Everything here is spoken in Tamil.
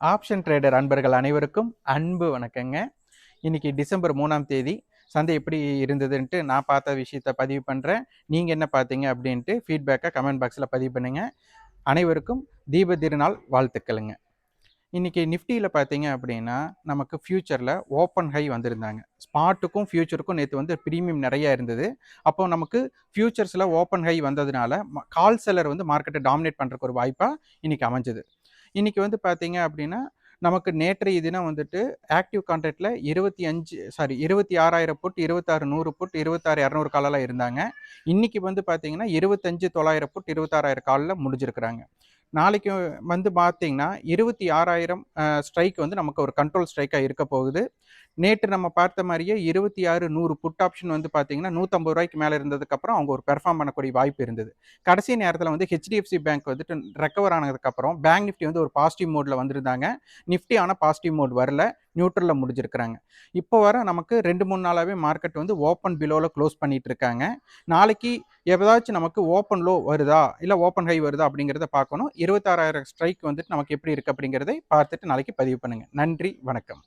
ஆப்ஷன் ட்ரேடர் அன்பர்கள் அனைவருக்கும் அன்பு வணக்கங்க. இன்னைக்கு டிசம்பர் மூணாம் தேதி. சந்தை எப்படி இருந்ததுன்ட்டு நான் பார்த்த விஷயத்த பதிவு பண்ணுறேன் நீங்கள் என்ன பார்த்தீங்க அப்படின்ட்டு ஃபீட்பேக்கை கமெண்ட் பாக்ஸில் பதிவு பண்ணுங்க. அனைவருக்கும் தீப திருநாள் வாழ்த்துக்களுங்க. இன்னைக்கு நிஃப்டியில் பார்த்தீங்க அப்படின்னா நமக்கு ஃப்யூச்சரில் ஓப்பன் ஹை வந்திருந்தாங்க. ஸ்பாட்டுக்கும் ஃப்யூச்சருக்கும் நேற்று வந்து ப்ரீமியம் நிறையா இருந்தது. அப்போ நமக்கு ஃப்யூச்சர்ஸில் ஓப்பன் ஹை வந்ததுனால கால் செல்லர் வந்து மார்க்கெட்டை டாமினேட் பண்ணுறக்கு ஒரு வாய்ப்பாக இன்றைக்கி அமைஞ்சது. இன்னைக்கு வந்து பார்த்தீங்க அப்படின்னா நமக்கு நேற்றைய தினம் வந்துட்டு ஆக்டிவ் கான்ட்ராக்டில் இருபத்தி அஞ்சு சாரி இருபத்தி ஆறாயிரம் புட் இருபத்தாறு நூறு புட் இருபத்தாறு இரநூறு காலெல்லாம் இருந்தாங்க. இன்னைக்கு வந்து பார்த்தீங்கன்னா இருபத்தஞ்சு தொள்ளாயிரம் புட் இருபத்தாறாயிரம் காலில் முடிஞ்சிருக்கிறாங்க. நாளைக்கு வந்து பார்த்தீங்கன்னா இருபத்தி ஆறாயிரம் ஸ்ட்ரைக் வந்து நமக்கு ஒரு கண்ட்ரோல் ஸ்ட்ரைக்காக இருக்க போகுது. நேற்று நம்ம பார்த்த மாதிரியே இருபத்தி ஆறு நூறு புட் ஆப்ஷன் வந்து பார்த்தீங்கன்னா நூற்றம்பது ரூபாய்க்கு மேலே இருந்ததுக்கப்புறம் அவங்க ஒரு பெர்ஃபார்ம் பண்ணக்கூடிய வாய்ப்பு இருந்தது. கடைசி நேரத்தில் வந்து ஹெச்டிஎஃப்சி பேங்க் வந்துட்டு ரெக்கவர் ஆனதுக்கப்புறம் பேங்க் நிஃப்டி வந்து ஒரு பாசிட்டிவ் மோடில் வந்திருந்தாங்க. நிஃப்டி ஆனால் பாசிட்டிவ் மோட் வரல. நியூட்ரலில் முடிஞ்சிருக்கிறாங்க. இப்போ வர நமக்கு ரெண்டு மூணு நாளாகவே மார்க்கெட் வந்து ஓப்பன் பிலோவில் க்ளோஸ் பண்ணிட்டு இருக்காங்க நாளைக்கு ஏதாச்சும் நமக்கு ஓப்பன் லோ வருதா? இல்லை ஓப்பன் ஹை வருதா? அப்படிங்கிறத பார்க்கணும். இருபத்தாறாயிரம் ஸ்ட்ரைக் வந்துட்டு நமக்கு எப்படி இருக்குது அப்படிங்கிறதை பார்த்துட்டு நாளைக்கு பதிவு பண்ணுங்கள் நன்றி வணக்கம்.